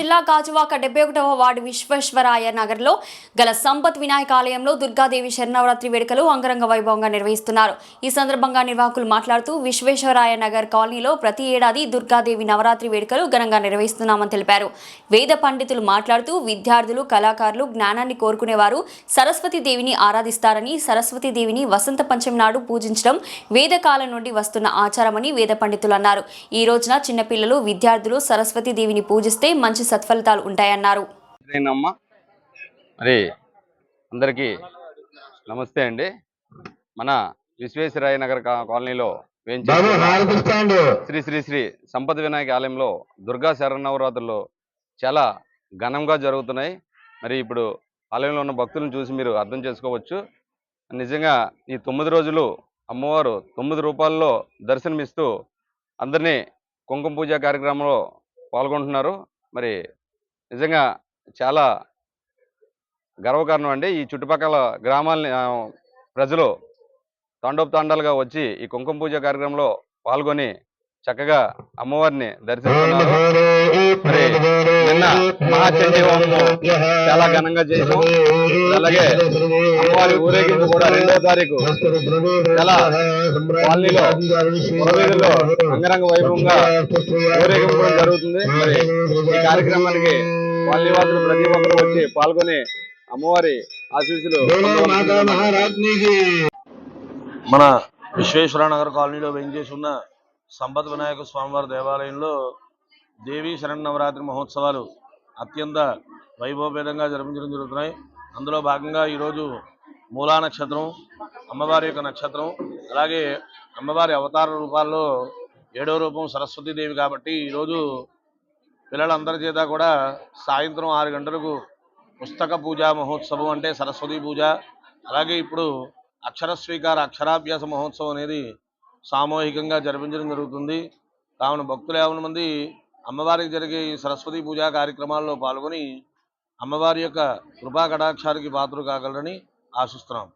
జిల్లా గాజువాక డెబ్బై ఒకటవ వార్డు విశ్వేశ్వరాయ నగర్లో గల సంపత్ వినాయక ఆలయంలో దుర్గాదేవి శరణవరాత్రి వేడుకలు అంగరంగ వైభవంగా నిర్వహిస్తున్నారు. ఈ సందర్భంగా నిర్వాహకులు మాట్లాడుతూ విశ్వేశ్వరాయ నగర్ కాలనీలో ప్రతి ఏడాది దుర్గాదేవి నవరాత్రి వేడుకలు ఘనంగా నిర్వహిస్తున్నామని తెలిపారు. వేద పండితులు మాట్లాడుతూ విద్యార్థులు కళాకారులు జ్ఞానాన్ని కోరుకునేవారు సరస్వతి దేవిని ఆరాధిస్తారని సరస్వతి దేవిని వసంత పంచమి నాడు పూజించడం వేదకాలం నుండి వస్తున్న ఆచారమని వేద పండితులు అన్నారు. ఈ రోజున చిన్నపిల్లలు విద్యార్థులు సరస్వతి దేవిని పూజిస్తే మంచి సత్ఫలితాలు ఉంటాయన్నారు. మరి అందరికీ నమస్తే అండి. మన విశ్వేశ్వరాయ నగర్ కాలనీలో శ్రీ శ్రీ శ్రీ సంపద వినాయక ఆలయంలో దుర్గా శరణవరాత్రులు చాలా ఘనంగా జరుగుతున్నాయి. మరి ఇప్పుడు ఆలయంలో ఉన్న భక్తులను చూసి మీరు అర్థం చేసుకోవచ్చు. నిజంగా ఈ తొమ్మిది రోజులు అమ్మవారు తొమ్మిది రూపాయల్లో దర్శనమిస్తూ అందరినీ కుంకుమ పూజ కార్యక్రమంలో పాల్గొంటున్నారు. మరి నిజంగా చాలా గర్వకారణం అండి ఈ చుట్టుపక్కల గ్రామాలని ప్రజలు ప్రజలు తాండోపతాండాలుగా వచ్చి ఈ కుంకుమ పూజ కార్యక్రమంలో పాల్గొని చక్కగా అమ్మవారిని దర్శిస్తున్నారు మరి నిన్న మహాచండీ హోమము చాలా ఘనంగా చేసాం అలాగే అమ్మవారి ఊరేగింపు కూడా రెండో తారీఖు. చాలా కాలనీలో పురవీధుల్లో అంగరంగ వైభవంగా ఊరేగింపు కూడా జరుగుతుంది. మరి ఈ కార్యక్రమానికి కాలనీ వాసులు ప్రతి ఒక్కరు వచ్చి పాల్గొని అమ్మవారి ఆశీస్సులు మన విశ్వేశ్వర నగర్ కాలనీలో వెంచేసి ఉన్న సంపద వినాయక స్వామివారి దేవాలయంలో దేవీ శరణవరాత్రి మహోత్సవాలు అత్యంత వైభవపేతంగా జరిపించడం జరుగుతున్నాయి. అందులో భాగంగా ఈరోజు మూలా నక్షత్రం అమ్మవారి యొక్క నక్షత్రం అలాగే అమ్మవారి అవతార రూపాల్లో ఏడో రూపం సరస్వతీదేవి కాబట్టి ఈరోజు పిల్లలందరి చేత కూడా సాయంత్రం ఆరు గంటలకు పుస్తక పూజ మహోత్సవం అంటే సరస్వతి పూజ. అలాగే ఇప్పుడు అక్షర స్వీకార అక్షరాభ్యాస మహోత్సవం అనేది సామూహికంగా జరిపించడం జరుగుతుంది. కావున భక్తులు యాభై మంది అమ్మవారికి జరిగే ఈ సరస్వతి పూజా కార్యక్రమాల్లో పాల్గొని అమ్మవారి యొక్క కృపా కటాక్షానికి పాత్రలు కాగలరని ఆశిస్తున్నాం.